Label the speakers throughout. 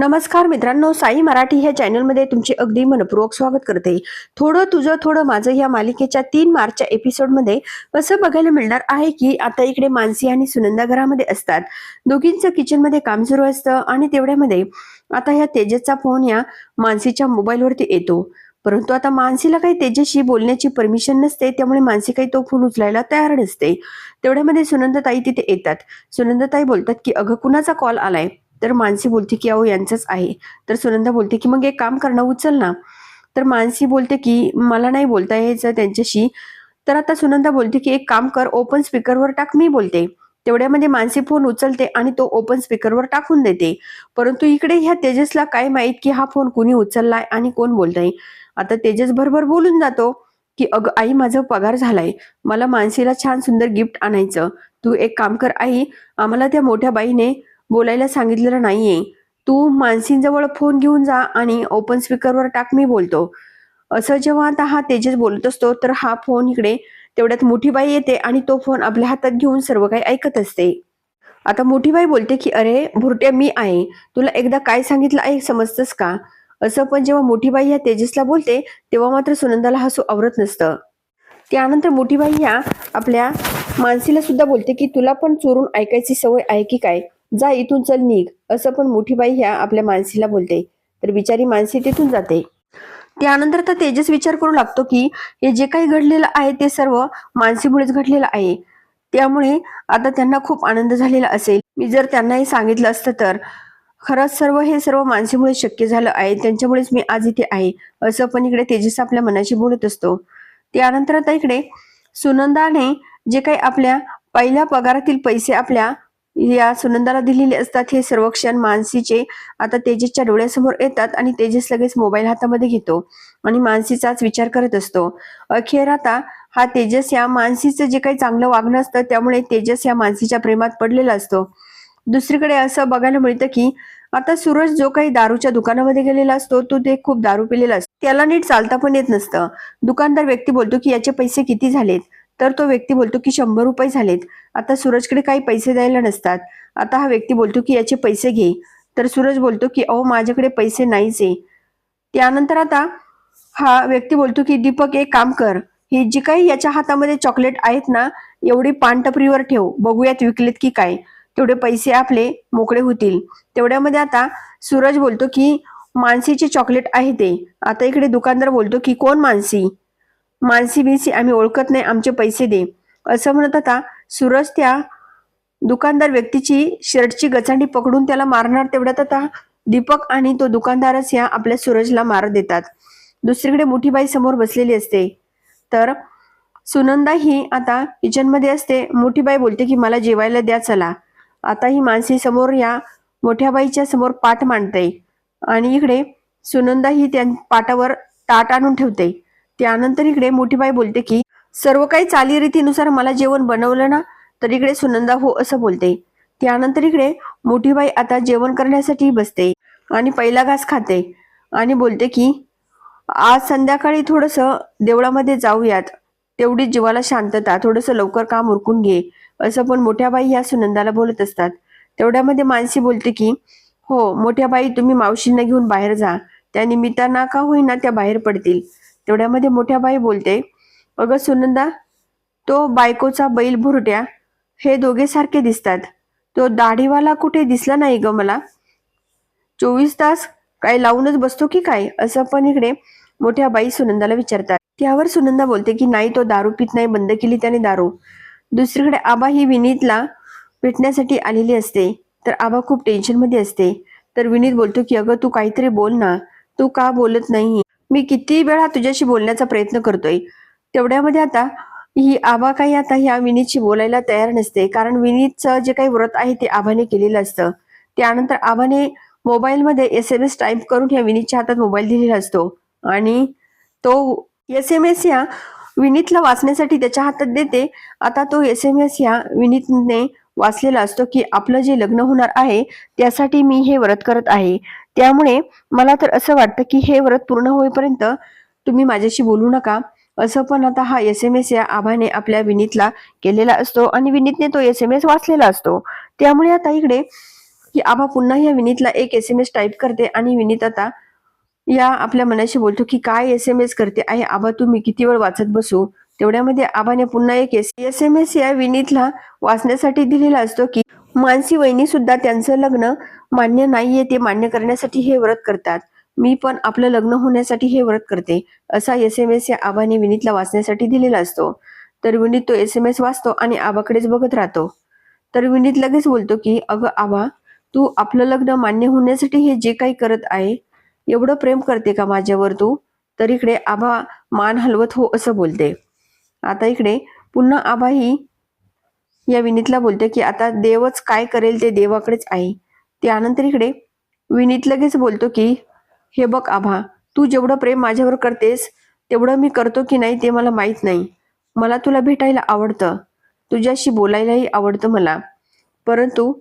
Speaker 1: नमस्कार मित्रांनो साई मराठी ह्या चॅनलमध्ये तुमचे अगदी मनपूर्वक स्वागत करते. थोडं तुझं थोडं माझं या मालिकेच्या तीन मार्चच्या एपिसोडमध्ये असं बघायला मिळणार आहे की आता इकडे मानसी आणि सुनंदा घरामध्ये असतात. दोघींचं किचनमध्ये काम सुरू असतं आणि तेवढ्यामध्ये आता ह्या तेजसचा फोन या मानसीच्या मोबाईलवरती येतो. परंतु आता मानसीला काही तेजसशी बोलण्याची परमिशन नसते त्यामुळे मानसी काही तो फोन उचलायला तयार नसते. तेवढ्यामध्ये सुनंदाताई तिथे येतात. सुनंदताई बोलतात की अगं कुणाचा कॉल आलाय? तर मानसी बोलते की अहो यांचंच आहे. तर सुनंदा बोलते की मग एक काम करणं उचल ना. तर मानसी बोलते की मला नाही बोलता यायचं त्यांच्याशी. तर आता सुनंदा बोलते की एक काम कर ओपन स्पीकरवर टाक मी बोलते. तेवढ्यामध्ये मानसी फोन उचलते आणि तो ओपन स्पीकरवर टाकून देते. परंतु इकडे ह्या तेजसला काय माहीत की हा फोन कुणी उचललाय आणि कोण बोलतय. आता तेजस भरभर बोलून जातो की अग आई माझा पगार झालाय. मला मानसीला छान सुंदर गिफ्ट आणायचं. तू एक काम कर आई आम्हाला त्या मोठ्या बाईने बोलायला सांगितलेलं नाहीये. तू मानसींजवळ फोन घेऊन जा आणि ओपन स्पीकरवर टाक मी बोलतो. असं जेव्हा आता हा तेजस बोलत असतो तर हा फोन इकडे तेवढ्यात मोठी बाई येते आणि तो फोन आपल्या हातात घेऊन सर्व काही ऐकत असते. आता मोठी बाई बोलते की अरे भुरट्या मी आहे. तुला एकदा काय सांगितलं आहे समजतस का? असं पण जेव्हा मोठी बाई ह्या तेजसला बोलते तेव्हा मात्र सुनंदाला हसू आवरत नसतं. त्यानंतर मोठी बाई ह्या आपल्या मानसीला सुद्धा बोलते की तुला पण चोरून ऐकायची सवय आहे की काय? जा इथून चल निघ. असं पण मोठीबाई ह्या आपल्या मानसीला बोलते. तर बिचारी मानसी तिथून जाते. त्यानंतर तर तेजस विचार करू लागतो की हे जे काही घडलेलं आहे ते सर्व मानसीमुळेच घडलेलं आहे. त्यामुळे आता त्यांना खूप आनंद झालेला असेल. मी जर त्यांना हे सांगितलं असतं तर खरंच सर्व हे सर्व मानसीमुळे शक्य झालं आहे. त्यांच्यामुळेच मी आज इथे आहे. असं पण इकडे तेजस आपल्या मनाशी बोलत असतो. त्यानंतर आता इकडे सुनंदाने जे काही आपल्या पहिल्या पगारातील पैसे आपल्या या सुनंदाला दिलेले असतात हे सर्व क्षण मानसीचे आता तेजसच्या डोळ्यासमोर येतात आणि तेजस लगेच मोबाईल हातामध्ये घेतो आणि मानसीचाच विचार करत असतो. अखेर आता हा तेजस या मानसीचं जे काही चांगलं वागणं असतं त्यामुळे तेजस या मानसीच्या प्रेमात पडलेला असतो. दुसरीकडे असं बघायला मिळतं की आता सूरज जो काही दारूच्या दुकानामध्ये गेलेला असतो तो ते खूप दारू पिलेला असतो. त्याला नीट चालता पण येत नसतं. दुकानदार व्यक्ती बोलतो की याचे पैसे किती झालेत? तर तो व्यक्ती बोलतो की शंभर रुपये झालेत. आता सूरजकडे काही पैसे द्यायला नसतात. आता हा व्यक्ती बोलतो की याचे पैसे घे. तर सूरज बोलतो की अहो माझ्याकडे पैसे नाहीच आहे. त्यानंतर आता हा व्यक्ती बोलतो की दीपक एक काम कर. ही जी काही याच्या हातामध्ये चॉकलेट आहेत ना एवढी पानटपरीवर ठेव. बघूयात विकलेत की काय. तेवढे पैसे आपले मोकळे होतील. तेवढ्यामध्ये आता सूरज बोलतो की मानसीचे चॉकलेट आहे ते. आता इकडे दुकानदार बोलतो की कोण मानसी? मानसी बिनसी आम्ही ओळखत नाही आमचे पैसे दे. असं म्हणत आता सूरज त्या दुकानदार व्यक्तीची शर्टची गचांडी पकडून त्याला मारणार तेवढ्यात आता दीपक आणि तो दुकानदारच या आपल्या सूरजला मार देतात. दुसरीकडे मोठी बाई समोर बसलेली असते. तर सुनंदा ही आता किचनमध्ये असते. मोठी बाई बोलते की मला जेवायला द्या चला. आता ही मानसी समोर या मोठ्या बाईच्या समोर पाठ मांडते. आणि इकडे सुनंदा ही त्या पाटावर ताट आणून ठेवते. त्यानंतर इकडे मोठी बाई बोलते की सर्व काही चालीरीतीनुसार मला जेवण बनवलं ना तर इकडे सुनंदा हो असं बोलते. त्यानंतर इकडे मोठी बाई आता जेवण करण्यासाठी बसते आणि पहिला घास खाते आणि बोलते की आज संध्याकाळी थोडंसं देवळामध्ये जाऊयात. तेवढी जीवाला शांतता थोडंसं लवकर काम उरकून घे असं पण मोठ्या बाई या सुनंदाला बोलत असतात. तेवढ्यामध्ये मानसी बोलते की हो मोठ्या बाई तुम्ही मावशींना घेऊन बाहेर जा. त्या निमित्ताना का होईना त्या बाहेर पडतील. तेवढ्यामध्ये मोठ्या बाई बोलते अगं सुनंदा तो बायकोचा बैल भुरट्या हे दोघे सारखे दिसतात. तो दाढीवाला कुठे दिसला नाही ग मला? चोवीस तास काय लावूनच बसतो की काय? असं पण इकडे मोठ्या बाई सुनंदाला विचारतात. त्यावर सुनंदा बोलते की नाही तो दारू पित नाही बंद केली त्याने दारू. दुसरीकडे आबा ही विनीतला भेटण्यासाठी आलेली असते. तर आबा खूप टेन्शनमध्ये असते. तर विनीत बोलतो की अगं तू काहीतरी बोल ना. तू का बोलत नाही? मी किती वेळा तुझ्याशी बोलण्याचा प्रयत्न करतोय. तेवढ्यामध्ये आता ही आबा काही आता ह्या विनीतशी बोलायला तयार नसते. कारण विनीतचं जे काही व्रत आहे ते आबाने केलेलं असतं. त्यानंतर आबाने मोबाईलमध्ये एस एम एस टाईप करून ह्या विनीतच्या हातात मोबाईल दिलेला असतो. आणि तो एस एम एस ह्या विनीतला वाचण्यासाठी त्याच्या हातात देते. आता तो एस एम एस ह्या विनीतने वाचलेला असतो की आपलं जे लग्न होणार आहे त्यासाठी मी हे व्रत करत आहे. त्यामुळे मला तर असं वाटतं की हे व्रत पूर्ण होईपर्यंत तुम्ही माझ्याशी बोलू नका. असं पण आता हा एस एम एस या आभाने आपल्या विनीतला केलेला असतो आणि विनीतने तो एस एम एस वाचलेला असतो. त्यामुळे आता इकडे की आभा पुन्हा या विनीतला एक एस एम एस टाईप करते आणि विनीत आता या आपल्या मनाशी बोलतो की काय एस एम एस करते आहे? आबा तुम्ही किती वेळ वाचत बसू? तेवढ्यामध्ये आबाने पुन्हा एक एस एम एस या विनीतला वाचण्यासाठी दिलेला असतो की मानसी वहिनी सुद्धा त्यांचं लग्न मान्य नाहीये ते मान्य करण्यासाठी हे व्रत करतात. मी पण आपलं लग्न होण्यासाठी हे व्रत करते असा एस एम एस या आबाने विनीतला वाचण्यासाठी दिलेला असतो. तर विनीत तो एस एम एस वाचतो आणि आबाकडेच बघत राहतो. तर विनीत लगेच बोलतो की अगं आबा तू आपलं लग्न मान्य होण्यासाठी हे जे काही करत आहे एवढं प्रेम करते का माझ्यावर तू? तर इकडे आबा मान हलवत हो असं बोलते. आता इकडे पुन्हा आबा ही या विनीतला बोलते की आता देवच काय करेल ते देवाकडेच आहे. त्यानंतर इकडे विनीत लगेच बोलतो की हे बघ आभा तू जेवढं प्रेम माझ्यावर करतेस तेवढं मी करतो की नाही ते मला माहीत नाही. मला तुला भेटायला आवडतं. तुझ्याशी बोलायलाही आवडतं मला. परंतु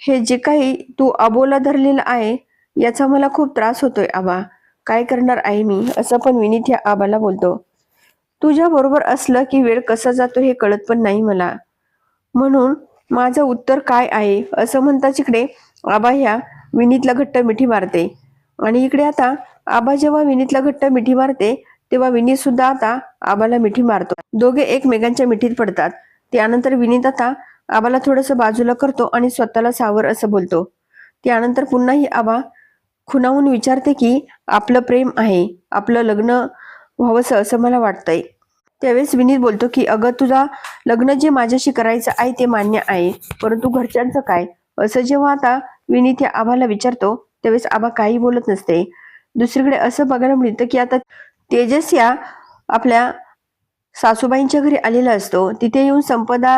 Speaker 1: हे जे काही तू अबोला धरलेलं आहे याचा मला खूप त्रास होतोय आबा काय करणार आहे मी? असं पण विनीत ह्या आबाला बोलतो. तुझ्या बरोबर असलं की वेळ कसा जातो हे कळत पण नाही मला. म्हणून माझं उत्तर काय आहे? असं म्हणता इकडे आबा ह्या विनीतला घट्ट मिठी मारते. आणि इकडे आता आबा जेव्हा विनीतला घट्ट मिठी मारते तेव्हा विनीत सुद्धा आता आबाला मिठी मारतो. दोघे एकमेकांच्या मिठीत पडतात. त्यानंतर विनीत आता आबाला थोडंसं बाजूला करतो आणि स्वतःला सावर असं बोलतो. त्यानंतर पुन्हाही आबा खुनावून विचारते की आपलं प्रेम आहे. आपलं लग्न व्हावंसं असं मला वाटतंय. त्यावेळेस विनीत बोलतो की अगं तुझा लग्न जे माझ्याशी करायचं आहे ते मान्य आहे. परंतु घरच्यांचं काय असं जेव्हा आता विनीत या आबाला विचारतो त्यावेळेस आबा काही बोलत नसते. दुसरीकडे असं बघायला मिळतं की आता तेजस या आपल्या सासूबाईंच्या घरी आलेला असतो. तिथे येऊन संपदा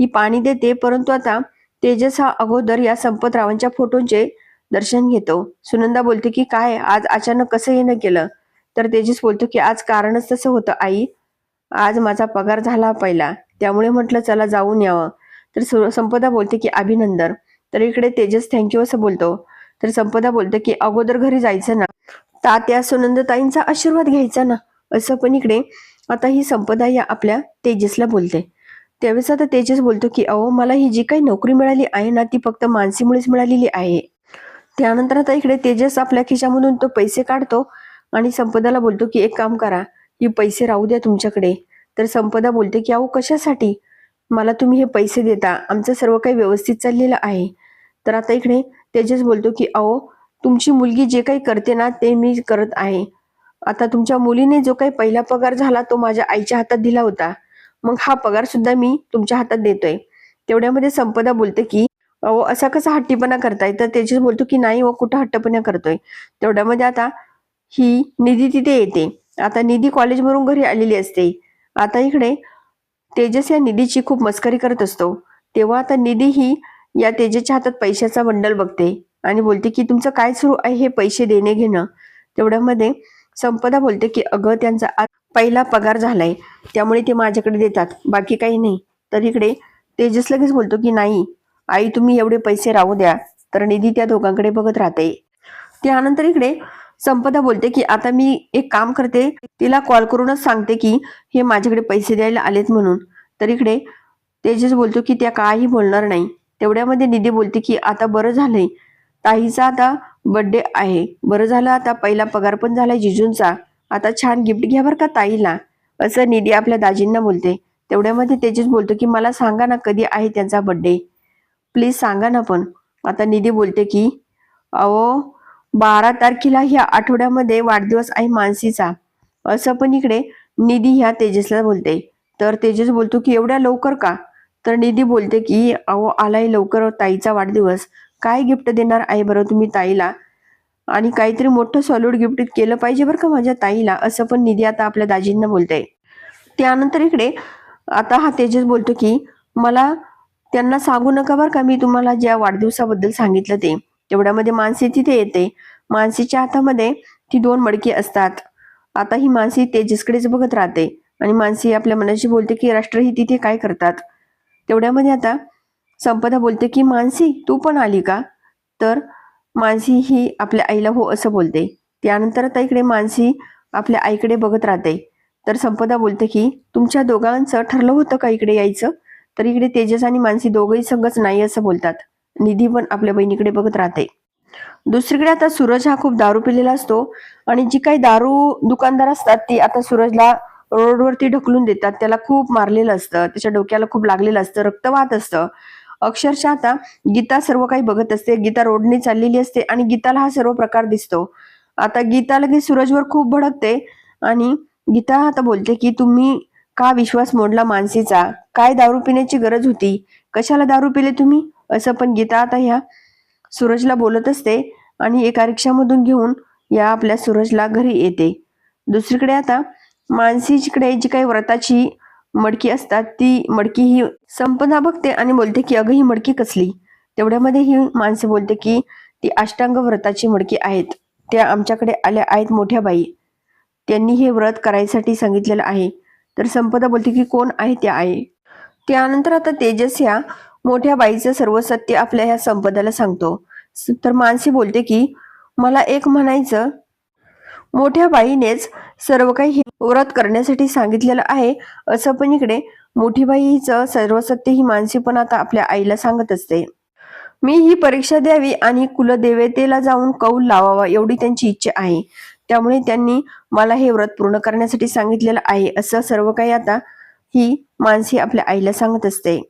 Speaker 1: ही पाणी देते परंतु आता तेजस हा अगोदर या संपतरावांच्या फोटोंचे दर्शन घेतो. सुनंदा बोलते की काय? आज अचानक कसं येणं केलं? तर तेजस बोलतो की आज कारणच तसं होतं आई. आज माझा पगार झाला पहिला. त्यामुळे म्हटलं चला जाऊन यावं. तर संपदा बोलते की अभिनंदन. तर इकडे तेजस थँक्यू असं बोलतो. तर संपदा बोलते की अगोदर घरी जायचं ना. तात्या सुनंदताईंचा आशीर्वाद घ्यायचा ना. असं पण इकडे आता ही संपदा या आपल्या तेजसला बोलते. त्यावेळेस आता तेजस बोलतो की अहो मला ही जी काही नोकरी मिळाली आहे ना ती फक्त मानसीमुळेच मिळालेली आहे. त्यानंतर आता इकडे तेजस आपल्या खिशामधून तो पैसे काढतो आणि संपदाला बोलतो की एक काम करा ही पैसे राहू द्या तुमच्याकडे. तर संपदा बोलते की अहो कशासाठी? मला तुम्ही हे पैसे देता. आमचं सर्व काही व्यवस्थित चाललेलं आहे. तर आता इकडे तेजस बोलतो की अहो तुमची मुलगी जे काही करते ना ते मी करत आहे. आता तुमच्या मुलीने जो काही पहिला पगार झाला तो माझ्या आईच्या हातात दिला होता. मग हा पगार सुद्धा मी तुमच्या हातात देतोय. तेवढ्यामध्ये संपदा बोलते की अहो असा कसा हट्टीपणा करताय? तर तेजस बोलतो की नाही व कुठं हट्टपणा करतोय? तेवढ्यामध्ये आता ही निधी तिथे येते. आता निधी कॉलेजवरून घरी आलेली असते. आता इकडे तेजस या निधीची खूप मस्करी करत असतो. तेव्हा आता निधी ही या तेजसच्या हातात पैशाचा बंडल बघते आणि बोलते की तुमचं काय सुरू आहे हे पैसे देणे घेणं? तेवढ्यामध्ये संपदा बोलते की अगं त्यांचा आज पहिला पगार झालाय. त्यामुळे ते माझ्याकडे देतात. बाकी काही नाही. तर इकडे तेजस लगेच बोलतो की नाही आई तुम्ही एवढे पैसे राहू द्या. तर निधी त्या दोघांकडे बघत राहते. त्यानंतर इकडे संपदा बोलते की आता मी एक काम करते तिला कॉल करूनच सांगते की हे माझ्याकडे पैसे द्यायला आलेत म्हणून. तर इकडे तेजस बोलतो की त्या काही बोलणार नाही. तेवढ्यामध्ये निधी बोलते की आता बरं झालंय. ताईचा आता बर्थडे आहे. बरं झालं आता पहिला पगार पण झालाय जिजूंचा. आता छान गिफ्ट घ्या बरं का ताईला. असं निधी आपल्या दाजींना बोलते. तेवढ्यामध्ये तेजस बोलतो की मला सांगा ना कधी आहे त्यांचा बर्थडे प्लीज सांगा ना पण. आता निधी बोलते की अहो बारा तारखेला ह्या आठवड्यामध्ये वाढदिवस आहे मानसीचा. असं पण इकडे निधी ह्या तेजसला बोलते. तर तेजस बोलतो की एवढ्या लवकर का? तर निधी बोलते की अहो आलाय लवकर ताईचा वाढदिवस. काय गिफ्ट देणार आहे बरं तुम्ही ताईला? आणि काहीतरी मोठं सॉलिड गिफ्ट केलं पाहिजे बरं का माझ्या ताईला असं पण निधी आता आपल्या दाजींना बोलते. त्यानंतर इकडे आता हा तेजस बोलतो की मला त्यांना सांगू नका बरं का मी तुम्हाला ज्या वाढदिवसाबद्दल सांगितलं ते. तेवढ्यामध्ये मानसी तिथे येते. मानसीच्या हातामध्ये ती दोन मडकी असतात. आता ही मानसी तेजसकडेच बघत राहते आणि मानसी आपल्या मनाशी बोलते की राष्ट्र ही तिथे काय करतात? तेवढ्यामध्ये आता संपदा बोलते की मानसी तू पण आली का? तर मानसी ही आपल्या आईला हो असं बोलते. त्यानंतर आता इकडे मानसी आपल्या आईकडे बघत राहते. तर संपदा बोलते की तुमच्या दोघांचं ठरलं होतं का इकडे यायचं? तर इकडे तेजस आणि मानसी दोघंही संघच नाही असं बोलतात. निधी पण आपल्या बहिणीकडे बघत राहते. दुसरीकडे आता सूरज हा खूप दारू पिलेला असतो आणि जी काही दारू दुकानदार असतात ती आता सूरजला रोडवरती ढकलून देतात. त्याला खूप मारलेलं असतं. त्याच्या डोक्याला खूप लागलेलं असतं. रक्त वाहत असतं. अक्षरशः आता गीता सर्व काही बघत असते. गीता रोडने चाललेली असते आणि गीताला हा सर्व प्रकार दिसतो. आता गीता लगेच सूरजवर खूप भडकते आणि गीता आता बोलते की तुम्ही का विश्वास मोडला मानसीचा काय दारू पिण्याची गरज होती? कशाला दारू पिले तुम्ही? असं पण गीता आता ह्या सूरजला बोलत असते आणि एका रिक्षामधून घेऊन या आपल्या सूरजला घरी येते. दुसरीकडे आता मानसीकडे जी काही व्रताची मडकी असतात ती मडकी ही संपदा बघते आणि बोलते की अगं ही मडकी कसली? तेवढ्यामध्ये ही माणसे बोलते की ती अष्टांग व्रताची मडकी आहेत. त्या आमच्याकडे आल्या आहेत मोठ्या बाई. त्यांनी हे व्रत करायसाठी सांगितलेलं आहे. तर संपदा बोलते की कोण आहे त्या आहे त्यानंतर आता तेजस ह्या मोठ्या बाईचं सर्व सत्य आपल्या ह्या संपदाला सांगतो. तर मानसी बोलते की मला एक म्हणायचं. मोठ्या बाईनेच सर्व काही व्रत करण्यासाठी सांगितलेलं आहे. असं पण इकडे मोठी बाई हिचं सर्व सत्य ही मानसी पण आता आपल्या आईला सांगत असते. मी ही परीक्षा द्यावी आणि कुलदेवतेला जाऊन कौल लावावा एवढी त्यांची इच्छा आहे. त्यामुळे त्यांनी मला हे व्रत पूर्ण करण्यासाठी सांगितलेलं आहे. असं सर्व काही आता ही मानसी आपल्या आईला सांगत असते.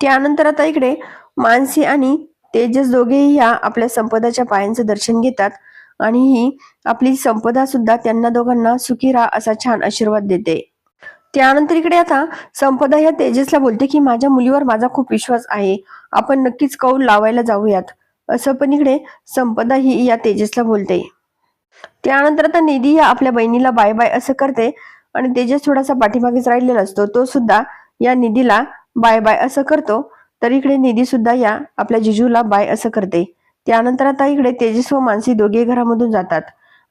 Speaker 1: त्यानंतर आता इकडे मानसी आणि तेजस दोघेही ह्या आपल्या संपदाच्या पायांचं दर्शन घेतात आणि ही आपली संपदा सुद्धा त्यांना दोघांना सुखी राहा असा छान आशीर्वाद देते. त्यानंतर इकडे आता संपदा ह्या तेजसला बोलते की माझ्या मुलीवर माझा खूप विश्वास आहे. आपण नक्कीच कौल लावायला जाऊयात. असं पण इकडे संपदा ही या तेजसला बोलते. त्यानंतर आता निधी या आपल्या बहिणीला बाय बाय असं करते आणि तेजस थोडासा पाठीमागेच राहिलेला असतो. तो सुद्धा या निधीला बाय बाय असं करतो तर इकडे निधी सुद्धा या आपल्या जिजूला बाय असं करते. त्यानंतर आता इकडे तेजस व मानसी दोघे घरामधून जातात.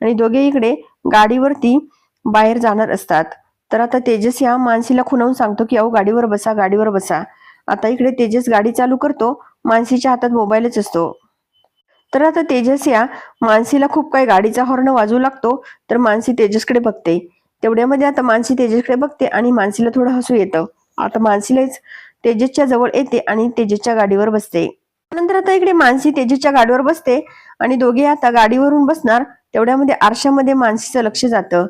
Speaker 1: आणि दोघे इकडे गाडीवरती बाहेर जाणार असतात. तर आता तेजस या मानसीला खुणावून सांगतो की अहो गाडीवर बसा गाडीवर बसा. आता इकडे तेजस गाडी चालू करतो मानसीच्या हातात मोबाईलच असतो. तर आता तेजस या मानसीला खूप काही गाडीचा हॉर्न वाजवू लागतो तर मानसी तेजसकडे बघते. तेवढ्यामध्ये आता मानसी तेजसकडे बघते आणि मानसीला थोडं हसू येतं. आता मानसीलाच तेजसच्या जवळ येते आणि तेजसच्या गाडीवर बसते. नंतर आता इकडे मानसी तेजसच्या गाडीवर बसते आणि दोघे आता गाडीवरून बसणार तेवढ्यामध्ये आरशामध्ये मानसीचं लक्ष जातं.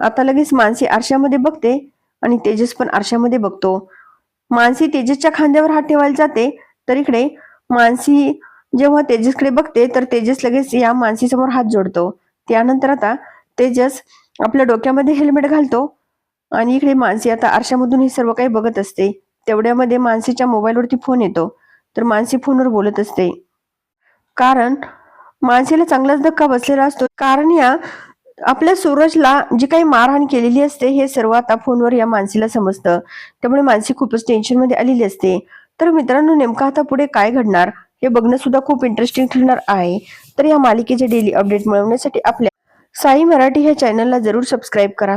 Speaker 1: आता लगेच मानसी आरशामध्ये बघते आणि तेजस पण आरशामध्ये बघतो. मानसी तेजसच्या खांद्यावर हात ठेवायला जाते तर इकडे मानसी जेव्हा तेजसकडे बघते तर तेजस लगेच या मानसी समोर हात जोडतो. त्यानंतर आता तेजस आपल्या डोक्यामध्ये हेल्मेट घालतो आणि इकडे मानसी आता आरशामधून हे सर्व काही बघत असते. तेवढ्यामध्ये मानसीच्या मोबाईलवरती फोन येतो. तर मानसी फोनवर बोलत असते. कारण मानसीला चांगलाच धक्का बसलेला असतो. कारण या आपल्या सूरजला जी काही मारहाण केलेली असते हे सर्व आता फोनवर या मानसीला समजतं. त्यामुळे मानसी खूपच टेन्शनमध्ये आलेली असते. तर मित्रांनो नेमकं आता पुढे काय घडणार हे बघणं सुद्धा खूप इंटरेस्टिंग ठरणार आहे. तर या मालिकेचे डेली अपडेट मिळवण्यासाठी आपल्या साई मराठी ह्या चॅनलला जरूर सबस्क्राईब करा.